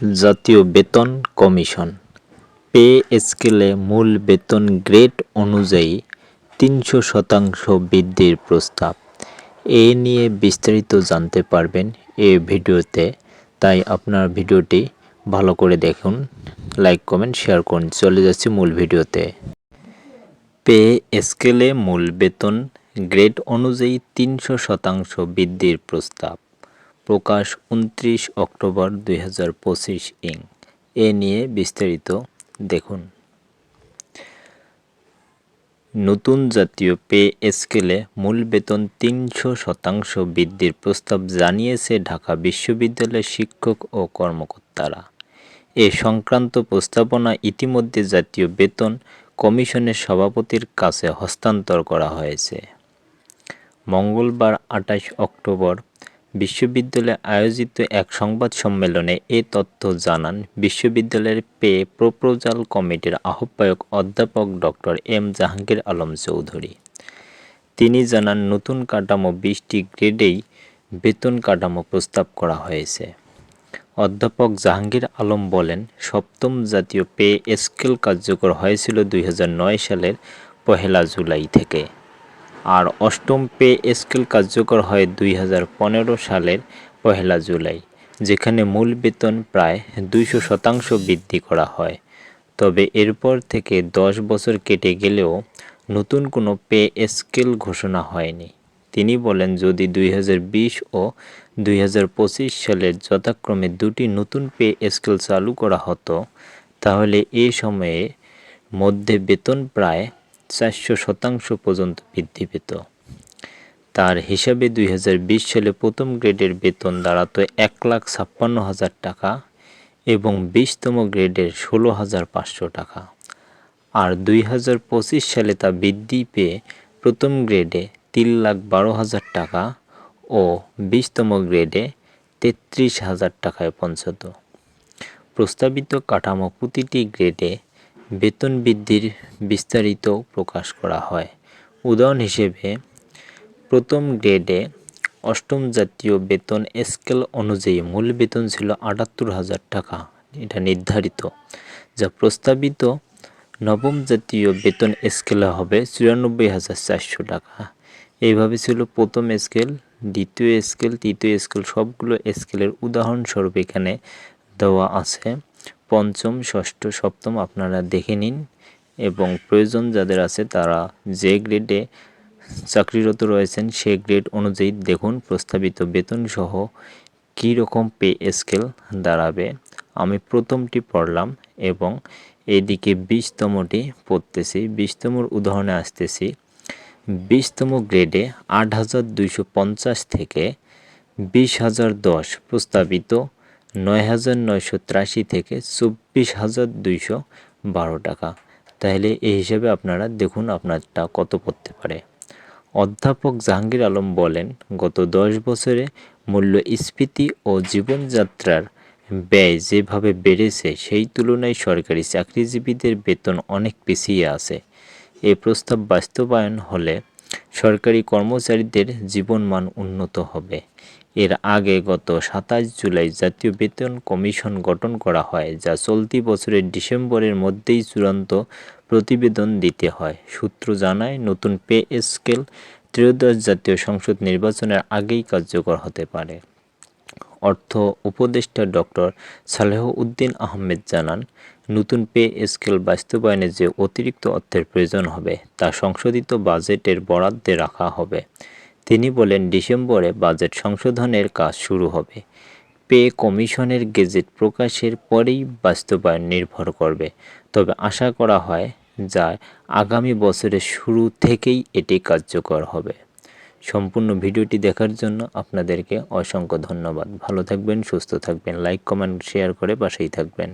জাতীয় বেতন commission. Pay স্কেলে মূল বেতন গ্রেড অনুযায়ী তিনশো শতাংশ বৃদ্ধির প্রস্তাব। এ নিয়ে বিস্তারিত জানতে পারবেন এ ভিডিওতে। তাই আপনার ভিডিওটি ভালো করে দেখুন, লাইক, কমেন্ট, শেয়ার করুন। চলে যাচ্ছি মূল ভিডিওতে। পে স্কেলে মূল বেতন গ্রেড অনুযায়ী তিনশো শতাংশ বৃদ্ধির প্রস্তাব। প্রকাশ উনত্রিশ অক্টোবর দুই হাজার পঁচিশ ইং। এ নিয়ে বিস্তারিত দেখুন। নতুন জাতীয় পে স্কেলে মূল বেতন তিনশো শতাংশ বৃদ্ধির প্রস্তাব জানিয়েছে ঢাকা বিশ্ববিদ্যালয়ের শিক্ষক ও কর্মকর্তারা। এ সংক্রান্ত প্রস্তাবনা ইতিমধ্যে জাতীয় বেতন কমিশনের সভাপতির কাছে হস্তান্তর করা হয়েছে। মঙ্গলবার আঠাশ অক্টোবর বিশ্ববিদ্যালয়ে আয়োজিত এক সংবাদ সম্মেলনে এ তথ্য জানান বিশ্ববিদ্যালয়ের পে প্রপোজাল কমিটির আহ্বায়ক অধ্যাপক ডক্টর এম জাহাঙ্গীর আলম চৌধুরী। তিনি জানান, নতুন কাঠামো বিশটি গ্রেডেই বেতন কাঠামো প্রস্তাব করা হয়েছে। অধ্যাপক জাহাঙ্গীর আলম বলেন, সপ্তম জাতীয় পে স্কেল কার্যকর হয়েছিল দুই হাজার নয় সালের পহেলা জুলাই থেকে। আর অষ্টম পে স্কেল কার্যকর হয় দুই হাজার পনেরো সালের পহেলা জুলাই, যেখানে মূল বেতন প্রায় দুইশো শতাংশ বৃদ্ধি করা হয়। তবে এরপর থেকে দশ বছর কেটে গেলেও নতুন কোনো পে স্কেল ঘোষণা হয়নি। তিনি বলেন, যদি দুই হাজার বিশ ও দুই হাজার পঁচিশ সালের যথাক্রমে দুটি নতুন পে স্কেল চালু করা হতো, তাহলে এ সময়ে মধ্যে বেতন প্রায় চারশো শতাংশ পর্যন্ত বৃদ্ধি পেত। তার হিসাবে দুই হাজার বিশ সালে প্রথম গ্রেডের বেতন দাঁড়াতো এক লাখ ছাপ্পান্ন হাজার টাকা এবং বিশতম গ্রেডের ষোলো হাজার পাঁচশো টাকা। আর দুই হাজার পঁচিশ সালে তা বৃদ্ধি পেয়ে প্রথম গ্রেডে তিন লাখ বারো হাজার টাকা ও বিশতম গ্রেডে তেত্রিশ হাজার টাকায় পৌঁছত। প্রস্তাবিত কাঠামো প্রতিটি গ্রেডে বেতন বৃদ্ধির বিস্তারিত প্রকাশ করা হয়। উদাহরণ হিসেবে, প্রথম গ্রেডে অষ্টম জাতীয় বেতন স্কেল অনুযায়ী মূল বেতন ছিল আটাত্তর হাজার টাকা। এটা নির্ধারিত, যা প্রস্তাবিত নবম জাতীয় বেতন স্কেলে হবে চুরানব্বই হাজার চারশো টাকা। এইভাবে ছিল প্রথম স্কেল, দ্বিতীয় স্কেল, তৃতীয় স্কেল, সবগুলো স্কেলের উদাহরণস্বরূপ এখানে দেওয়া আছে। পঞ্চম, ষষ্ঠ, সপ্তম আপনারা দেখে নিন এবং প্রয়োজন যাদের আছে তারা যে গ্রেডে চাকরিরত রয়েছেন সে গ্রেড অনুযায়ী দেখুন প্রস্তাবিত বেতন সহ কী রকম পে স্কেল দাঁড়াবে। আমি প্রথমটি পড়লাম এবং এদিকে বিশতমটি পড়তেছি। বিশতমর উদাহরণে আসতেছি। বিশতম গ্রেডে আট হাজার দুইশো পঞ্চাশ থেকে বিশ হাজার দশ প্রস্তাবিত নয় হাজার নয়শো ত্রাশি থেকে চব্বিশ হাজার দুইশো বারো টাকা। তাহলে এই হিসাবে আপনারা দেখুন আপনারটা কত পড়তে পারে। অধ্যাপক জাহাঙ্গীর আলম বলেন, গত দশ বছরে মূল্যস্ফীতি ও জীবনযাত্রার ব্যয় যেভাবে বেড়েছে, সেই তুলনায় সরকারি চাকরিজীবীদের বেতন অনেক পিছিয়ে আছে। এ প্রস্তাব বাস্তবায়ন হলে সরকারি কর্মচারীদের জীবনমান উন্নত হবে। এর আগে গত সাতাশ জুলাই জাতীয় বেতন কমিশন গঠন করা হয়, যা চলতি বছরের ডিসেম্বরের মধ্যেই চূড়ান্ত প্রতিবেদন দিতে হয়। সূত্র জানায়, নতুন পে স্কেল ত্রয়োদশ জাতীয় সংসদ নির্বাচনের আগেই কার্যকর হতে পারে। অর্থ উপদেষ্টা ডক্টর সালেহ উদ্দিন আহমেদ জানান, নতুন পে স্কেল বাস্তবায়নে যে অতিরিক্ত অর্থের প্রয়োজন হবে, তা সংশোধিত বাজেটের বরাদ্দে রাখা হবে। তিনি বলেন, ডিসেম্বরে বাজেট সংশোধনের কাজ শুরু হবে। পে কমিশনের গেজেট প্রকাশের পরেই বাস্তবায়ন নির্ভর করবে। তবে আশা করা হয় যা আগামী বছরের শুরু থেকেই এটি কার্যকর হবে। সম্পূর্ণ ভিডিওটি দেখার জন্য আপনাদেরকে অসংখ্য ধন্যবাদ। ভালো থাকবেন, সুস্থ থাকবেন, লাইক, কমেন্ট, শেয়ার করে পাশেই থাকবেন।